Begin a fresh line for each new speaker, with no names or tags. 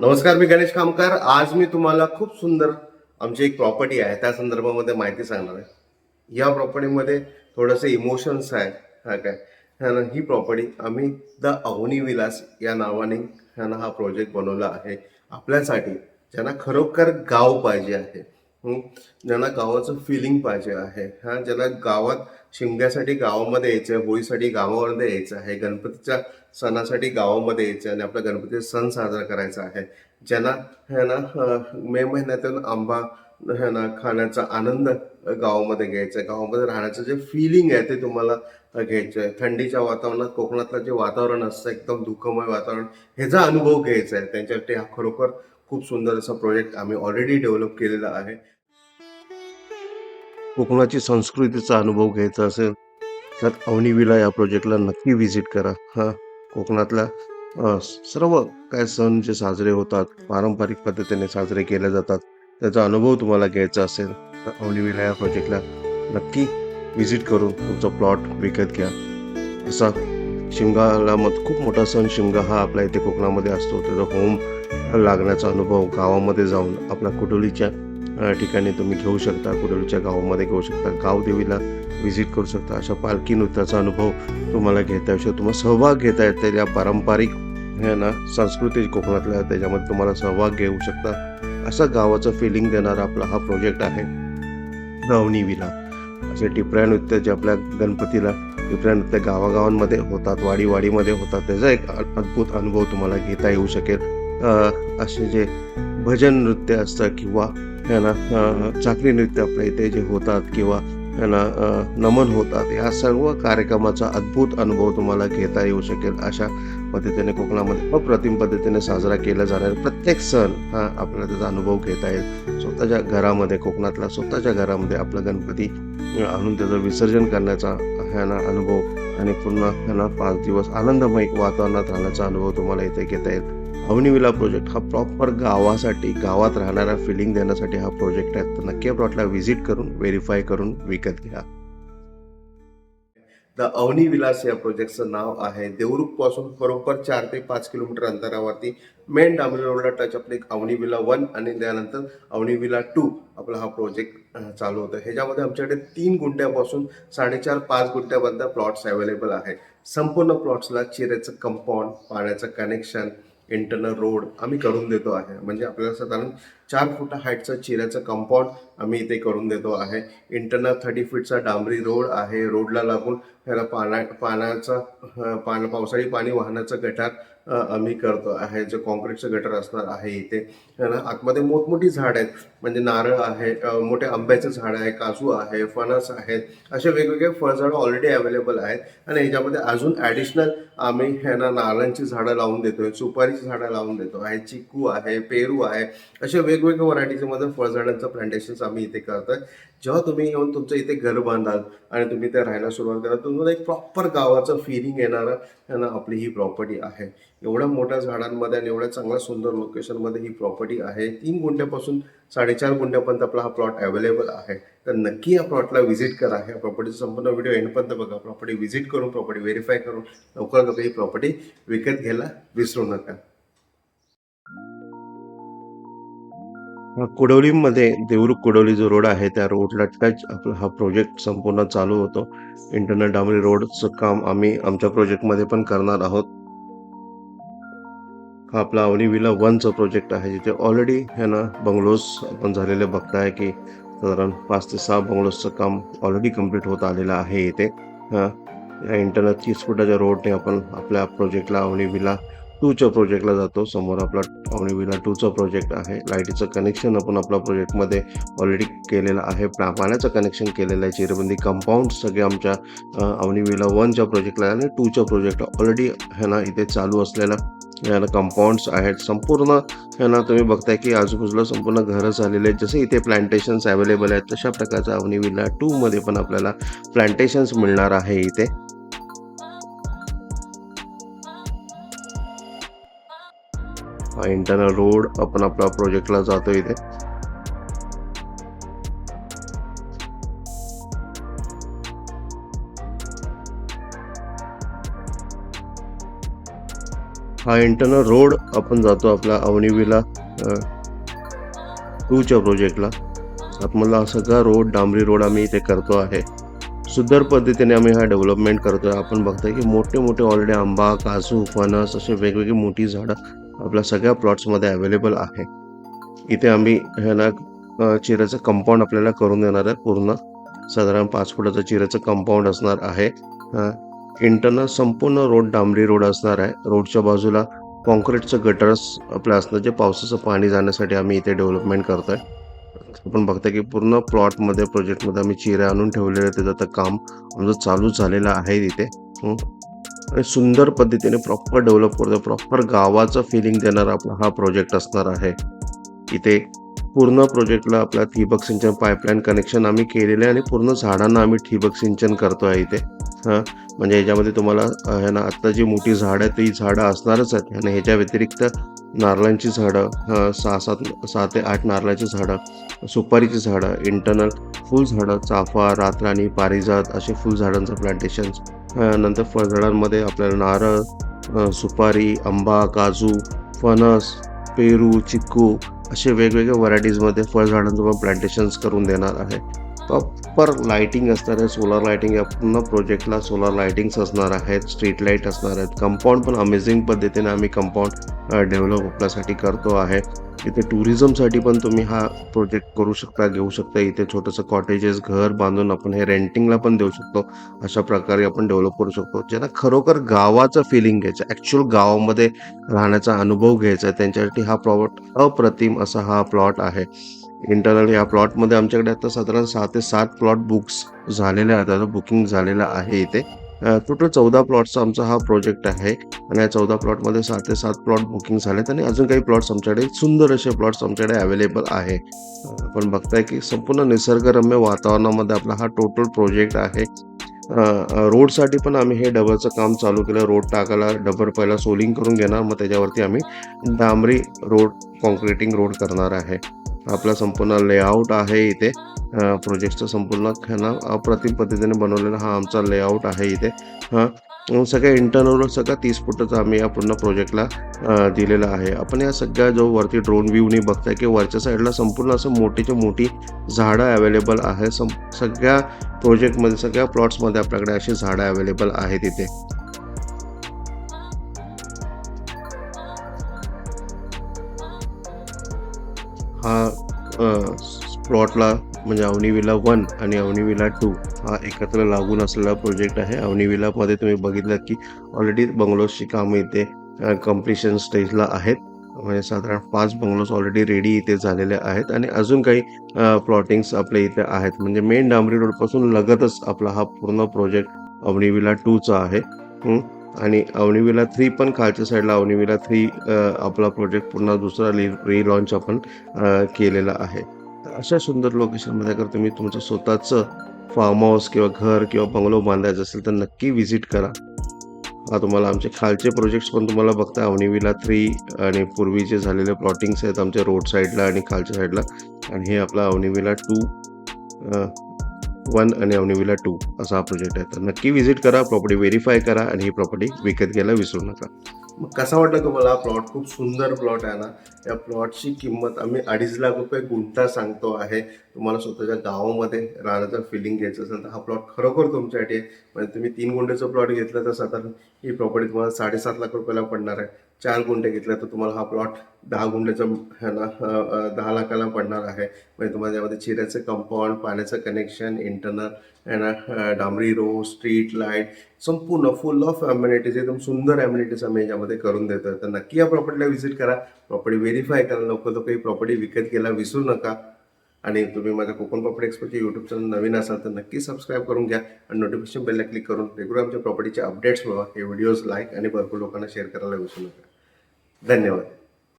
नमस्कार मी गणेश कामकार. आज मी तुम्हाला खूप सुंदर आमची एक प्रॉपर्टी आहे. त्या संदर्भामध्ये माहिती सांगणार आहे. या प्रॉपर्टीमध्ये थोडंसं इमोशन्स आहे. हा काय? ना, ही प्रॉपर्टी आम्ही द अवनी विलास या नावाने हा हा प्रोजेक्ट बनवला आहे. आपल्यासाठी ज्यांना खरोखर गाव पाहिजे आहे. ज्यांना गावाचं फिलिंग पाहिजे आहे. हा ज्यांना गावात शिमग्यासाठी गावामध्ये यायचं आहे होळीसाठी गावामध्ये यायचं आहे गणपतीच्या सणासाठी गावामध्ये यायचं आहे आणि आपला गणपतीचा सण साजरा करायचा आहे. ज्यांना है ना मे महिन्यातून आंबा है ना खाण्याचा आनंद गावामध्ये घ्यायचा आहे. गावामध्ये राहण्याचं जे फिलिंग आहे ते तुम्हाला घ्यायचं आहे. थंडीच्या वातावरणात कोकणातलं जे वातावरण असतं एकदम दुःखमय वातावरण ह्याचा अनुभव घ्यायचा आहे त्यांच्यासाठी हा खरोखर खूप सुंदर असा प्रोजेक्ट आम्ही ऑलरेडी डेव्हलप केलेला आहे. कोकणाची संस्कृतीचा अनुभव घ्यायचा असेल तर अवनीविला या प्रोजेक्टला नक्की व्हिजिट करा. हा कोकणातल्या सर्व काय सण जे साजरे होतात पारंपरिक पद्धतीने साजरे केले जातात त्याचा अनुभव तुम्हाला घ्यायचा असेल तर अवनी विला या प्रोजेक्टला नक्की व्हिजिट करून तुमचा प्लॉट विकत घ्या. असा शिमगाला मग खूप मोठा सण शिमगा हा आपल्या इथे कोकणामध्ये असतो. त्याचा होम लागण्याचा अनुभव गावामध्ये जाऊन आपल्या कुडोलीच्या ठिकाणी तुम्ही घेऊ शकता कुडोलीच्या गावामध्ये घेऊ शकता गावदेवीला व्हिजिट करू शकता. अशा पालखी नृत्याचा अनुभव तुम्हाला घेता येऊ शकतो. तुम्हाला सहभाग घेता येते या पारंपरिक हे ना संस्कृती कोकणातल्या त्याच्यामध्ये तुम्हाला सहभाग घेऊ शकता. असा गावाचं फिलिंग देणारा आपला हा प्रोजेक्ट आहे. गावणी विला. असे टिपऱ्या नृत्य जे आपल्या गणपतीला टिपऱ्या नृत्य गावागावांमध्ये होतात वाडीवाडीमध्ये होतात त्याचा एक अद्भुत अनुभव तुम्हाला घेता येऊ शकेल. असे जे भजन नृत्य असतं किंवा है ना चाकरी नृत्य आपल्या इथे जे होतात किंवा ना नमन होतात या सर्व कार्यक्रमाचा अद्भुत अनुभव तुम्हाला घेता येऊ शकेल अशा पद्धतीने कोकणामध्ये. अप्रतिम पद्धतीने साजरा केला जाणार प्रत्येक सण हा आपल्याला त्याचा अनुभव घेता येईल. स्वतःच्या घरामध्ये कोकणातला स्वतःच्या घरामध्ये आपला गणपती आणून त्याचं विसर्जन करण्याचा ह्याना अनुभव आणि पुन्हा ह्याना पाच दिवस आनंदमय वातावरणात राहण्याचा अनुभव तुम्हाला इथे घेता येईल. अवनीविला प्रोजेक्ट हा प्रॉपर गावासाठी गावात राहणारा फिलिंग देण्यासाठी हा प्रोजेक्ट आहे. तर नक्की प्लॉटला व्हिजिट करून व्हेरीफाय करून विकत घ्या. द अवनी विलास या प्रोजेक्टचं नाव आहे. देवरुखपासून बरोबर चार ते पाच किलोमीटर अंतरावरती मेन डांबरी रोडला टच आपले एक अवनी विला वन आणि त्यानंतर अवनी विला टू आपला हा प्रोजेक्ट चालू होता. ह्याच्यामध्ये आमच्याकडे तीन गुंट्यापासून साडेचार पाच गुंट्यापर्यंत प्लॉट्स अवेलेबल आहे संपूर्ण प्लॉट्सला चिरेचं कंपाऊंड पाण्याचं कनेक्शन इंटरनल रोड आम्ही करून देतो आहे. म्हणजे आपल्याला साधारण चार फुट हाईटचं चिऱ्याचं कंपाऊंड आम्ही इथे करून देतो आहे. इंटरनल थर्टी फीटचा डांबरी रोड आहे. रोडला लागून ह्याला पाना पाण्याचा पान पावसाळी पाणी वाहण्याचं गटार आम्ही करतो आहे जे कॉन्क्रीटचं गटर असणार आहे इथे. ना आतमध्ये मोठमोठी झाड आहेत म्हणजे नारळ आहे मोठे आंब्याचं झाड आहे काजू आहे फणस आहेत असे वेगवेगळे फळझाडं ऑलरेडी अवेलेबल आहेत. आणि ह्याच्यामध्ये अजून ॲडिशनल आम्ही ह्यांना नारळांची झाडं लावून देतोय सुपारीची झाडं लावून देतो आहे चिकू आहे पेरू आहे अशा वेगवेगळ्या व्हरायटीजमध्ये फळझाडांचं प्लांटेशन्स आम्ही इथे करतोय. जेव्हा तुम्ही येऊन तुमचं इथे घर बांधाल आणि तुम्ही ते राहायला सुरुवात कराल तुम्हाला एक प्रॉपर गावाचं फिलिंग येणारं. यांना आपली ही प्रॉपर्टी आहे. एवढ्या मोठ्या झाडांमध्ये आणि एवढ्या चांगल्या सुंदर लोकेशनमध्ये ही प्रॉपर्टी आहे. तीन गुंठ्यापासून साडेचार गुंठ्यापर्यंत आपला हा प्लॉट अवेलेबल आहे. तर नक्की या प्लॉटला व्हिजिट करा. ह्या प्रॉपर्टीचा संपूर्ण व्हिडिओ एंडपर्यंत बघा. प्रॉपर्टी व्हिजिट करून प्रॉपर्टी व्हेरीफाय करून लवकर लवकर ही प्रॉपर्टी विकत घ्यायला विसरू नका. कुडवलीमध्ये देवरुख कुडवली जो रोड आहे त्या रोडला टच आपला हा प्रोजेक्ट संपूर्ण चालू होतो. इंटरनल डांबरी रोडचं काम आम्ही आमच्या प्रोजेक्टमध्ये पण करणार आहोत. हा आपला अवनी विला वनचा प्रोजेक्ट आहे जिथे ऑलरेडी हे ना बंगलोज आपण झालेले बघताय की साधारण पाच ते सहा बंगलोजचं काम ऑलरेडी कंप्लीट होत आलेलं आहे इथे. हां या इंटरनल तीस फुटाच्या रोडने आपण आपल्या प्रोजेक्टला अवनी विला टूच्या प्रोजेक्टला जातो. समोर आपला अवनी विला टूचा प्रोजेक्ट आहे. लाईटीचं कनेक्शन आपण आपल्या प्रोजेक्टमध्ये ऑलरेडी केलेलं आहे. पाण्याचं कनेक्शन केलेलं आहे. चिरबंदी कंपाऊंड सगळे आमच्या अ, अवनी विला वनच्या प्रोजेक्टला आणि टूच्या प्रोजेक्टला ऑलरेडी है ना इथे चालू असलेला है ना कंपाऊंड्स आहेत. संपूर्ण है ना तुम्ही बघताय की आजूबाजूला संपूर्ण घरं झालेले आहेत. जसे इथे प्लांटेशन्स अवेलेबल आहेत तशा प्रकारचा अवनी विला टूमध्ये पण आपल्याला प्लांटेशन्स मिळणार आहे इथे. हा इंटरनल रोड आपण आपल्या प्रोजेक्टला जातो इथे. हा इंटरनल रोड आपण जातो आपल्या अवनिवीला टूच्या प्रोजेक्टला आतमधला हा सगळा रोड डांबरी रोड आम्ही इथे करतो आहे. सुंदर पद्धतीने आम्ही हा डेव्हलपमेंट करतोय. आपण बघतोय की मोठे मोठे ऑलरेडी आंबा काजू फणस असे वेगवेगळी मोठी झाडं आपल्या सगळ्या प्लॉट्समध्ये अवेलेबल आहे. इथे आम्ही ह्याला चिऱ्याचं कंपाऊंड आपल्याला करून देणार आहे पूर्ण. साधारण पाच फुटाचं चिऱ्याचं कंपाऊंड असणार आहे. इंटरनल संपूर्ण रोड डांबरी रोड असणार आहे. रोडच्या बाजूला कॉन्क्रीटचं गटर्स आपलं असणार जे पावसाचं पाणी जाण्यासाठी आम्ही इथे डेव्हलपमेंट करतो आहे आपण बघता की पूर्ण प्लॉटमध्ये प्रोजेक्टमध्ये आम्ही चिरे आणून ठेवलेले तिथं त्याचं आता काम आमचं चालू झालेलं आहे तिथे आणि सुंदर पद्धतीने प्रॉपर डेव्हलप करतो प्रॉपर गावाचं फिलिंग देणारा आपला हा प्रोजेक्ट असणार आहे. इथे पूर्ण प्रोजेक्टला आपला ठिबक सिंचन पाईपलाईन कनेक्शन आम्ही केलेलं आहे आणि पूर्ण झाडांना आम्ही ठिबक सिंचन करतो आहे इथे. हां? म्हणजे याच्यामध्ये तुम्हाला ह्या ना आत्ता जी मोठी झाडं आहेत ती झाडं असणारच आहेत. आणि ह्याच्या व्यतिरिक्त नारळांची झाडं सहा सात सहा ते आठ नारळाची झाडं सुपारीची झाडं इंटरनल फुल झाडं चाफा रातराणी पारिजात असे फुल झाडांचं प्लांटेशन्स नंतर फळझाडांमध्ये आपल्याला नारळ सुपारी आंबा काजू फणस पेरू चिक्कू असे वेगवेगळ्या व्हरायटीजमध्ये फळझाडांचं पण प्लांटेशन्स करून देणार आहे. प्रॉपर लायटिंग असणार आहे सोलार लायटिंग या पूर्ण प्रोजेक्टला सोलार लायटिंग्स असणार आहेत स्ट्रीट लाइट असणार आहेत. कंपाऊंड पण अमेझिंग पद्धतीने आम्ही कंपाऊंड डेव्हलप आपल्यासाठी करतो आहे. इथे टुरिझमसाठी पण तुम्ही हा प्रोजेक्ट करू शकता घेऊ शकता. इथे छोटंसं कॉटेजेस घर बांधून आपण हे रेंटिंगला पण देऊ शकतो. अशा प्रकारे आपण डेव्हलप करू शकतो. ज्यांना खरोखर गावाचं फिलिंग घ्यायचं ॲक्च्युअल गावामध्ये राहण्याचा अनुभव घ्यायचा आहे त्यांच्यासाठी हा प्रॉट अप्रतिम असा हा प्लॉट आहे. इंटरनल या प्लॉटमध्ये आमच्याकडे आता साधारण सहा ते सात प्लॉट बुक्स झालेले आहेत. आता बुकिंग झालेलं आहे इथे. टोटल चौदा प्लॉटचा आमचा हा प्रोजेक्ट आहे. आणि या चौदा प्लॉटमध्ये सात ते सात प्लॉट बुकिंग झालेत. आणि अजून काही प्लॉट्स आमच्याकडे सुंदर असे प्लॉट्स आमच्याकडे अवेलेबल आहे. आपण बघताय की संपूर्ण निसर्गरम्य वातावरणामध्ये आपला हा टोटल प्रोजेक्ट आहे. रोडसाठी पण आम्ही हे डबरचं काम चालू केलं. रोड टाकायला डबर पहिला सोलिंग करून घेणार. मग त्याच्यावरती आम्ही डांबरी रोड कॉन्क्रिटिंग रोड करणार आहे. आपला संपूर्ण लेआउट आहे इथे. प्रोजेक्टचं संपूर्ण ह्यानं अप्रतिम पद्धतीने बनवलेला हा आमचा लेआउट आहे इथे. हां सगळ्या इंटरनल सगळा तीस फुटाचा आम्ही या पूर्ण प्रोजेक्टला दिलेला आहे. आपण या सगळ्या जो वरती ड्रोन व्ह्यूनी बघताय की वरच्या साईडला संपूर्ण असं मोठीच्या मोठी झाडं अवेलेबल आहे सम सगळ्या प्रोजेक्टमध्ये सगळ्या प्लॉट्समध्ये आपल्याकडे अशी झाडं अवेलेबल आहेत इथे. हा प्लॉटला म्हणजे अवनी विला वन आणि अवनी विला टू हा एकत्र लागून असलेला प्रोजेक्ट आहे. अवनी विलामध्ये तुम्ही बघितलं की ऑलरेडी बंगलोजची कामं इथे कम्प्लिशन स्टेजला आहेत. म्हणजे साधारण पाच बंगलोज ऑलरेडी रेडी इथे झालेले आहेत आणि अजून काही प्लॉटिंग्स आपल्या इथे आहेत. म्हणजे मेन डांबरी रोडपासून लगतच आपला हा पूर्ण प्रोजेक्ट अवनी विला टूचा आहे. आणि अवनिविला थ्री पण खालच्या साईडला अवनिविला थ्री आपला प्रोजेक्ट पुन्हा दुसरा रि रिलॉन्च आपण केलेला आहे. तर अशा सुंदर लोकेशनमध्ये अगर तुम्ही तुमचं स्वतःचं फार्म हाऊस किंवा घर किंवा बंगलो बांधायचं असेल तर नक्की व्हिजिट करा. हा तुम्हाला आमचे खालचे प्रोजेक्ट्स पण तुम्हाला बघता. अवनिविला थ्री आणि पूर्वीचे झालेले प्लॉटिंग्स आहेत आमच्या रोड साईडला आणि खालच्या साईडला आणि हे आपला अवनिविला टू वन आणि अवनी विला टू असा हा प्रोजेक्ट आहे. तर नक्की व्हिजिट करा प्रॉपर्टी व्हेरीफाय करा आणि ही प्रॉपर्टी विकत घ्यायला विसरू नका. मग कसा वाटला तुम्हाला हा प्लॉट खूप सुंदर प्लॉट आहे ना. या प्लॉटची किंमत आम्ही अडीच लाख रुपये गुंठा सांगतो आहे. तुम्हाला स्वतःच्या गावामध्ये राहण्याचं फिलिंग घ्यायचं असेल तर हा प्लॉट खरोखर तुमच्यासाठी आहे. म्हणजे तुम्ही तीन गुंठेचं प्लॉट घेतलं तर साधारण ही प्रॉपर्टी तुम्हाला साडेसात लाख रुपयाला पडणार आहे. चार गुंठे घेतलं तर तुम्हाला हा प्लॉट दहा गुंड्याचा है ना दहा लाखाला पडणार आहे. म्हणजे तुम्हाला त्यामध्ये चिऱ्याचं कंपाऊंड पाण्याचं कनेक्शन इंटरनल है ना डांबरी रोड स्ट्रीट लाइट संपूर्ण फुल ऑफ अम्युनिटीज एकदम सुंदर अम्युनिटीज आम्ही याच्यामध्ये करून देतो तर नक्की या प्रॉपर्टीला व्हिजिट करा. प्रॉपर्टी व्हेरीफाय करा. लवकर तो काही प्रॉपर्टी विकत घ्यायला विसरू नका. आणि तुम्ही माझ्या कोकण प्रॉपर्टी एक्सपर्टचे यूट्यूब चॅनल नवीन असाल तर नक्की सबस्क्राईब करून घ्या आणि नोटिफिकेशन बेलला क्लिक करून रेग्युलर आमच्या प्रॉपर्टीचे अपडेट्स मिळवा हे व्हिडिओज लाईक आणि भरपूर लोकांना शेअर करायला विसरू नका. धन्यवाद.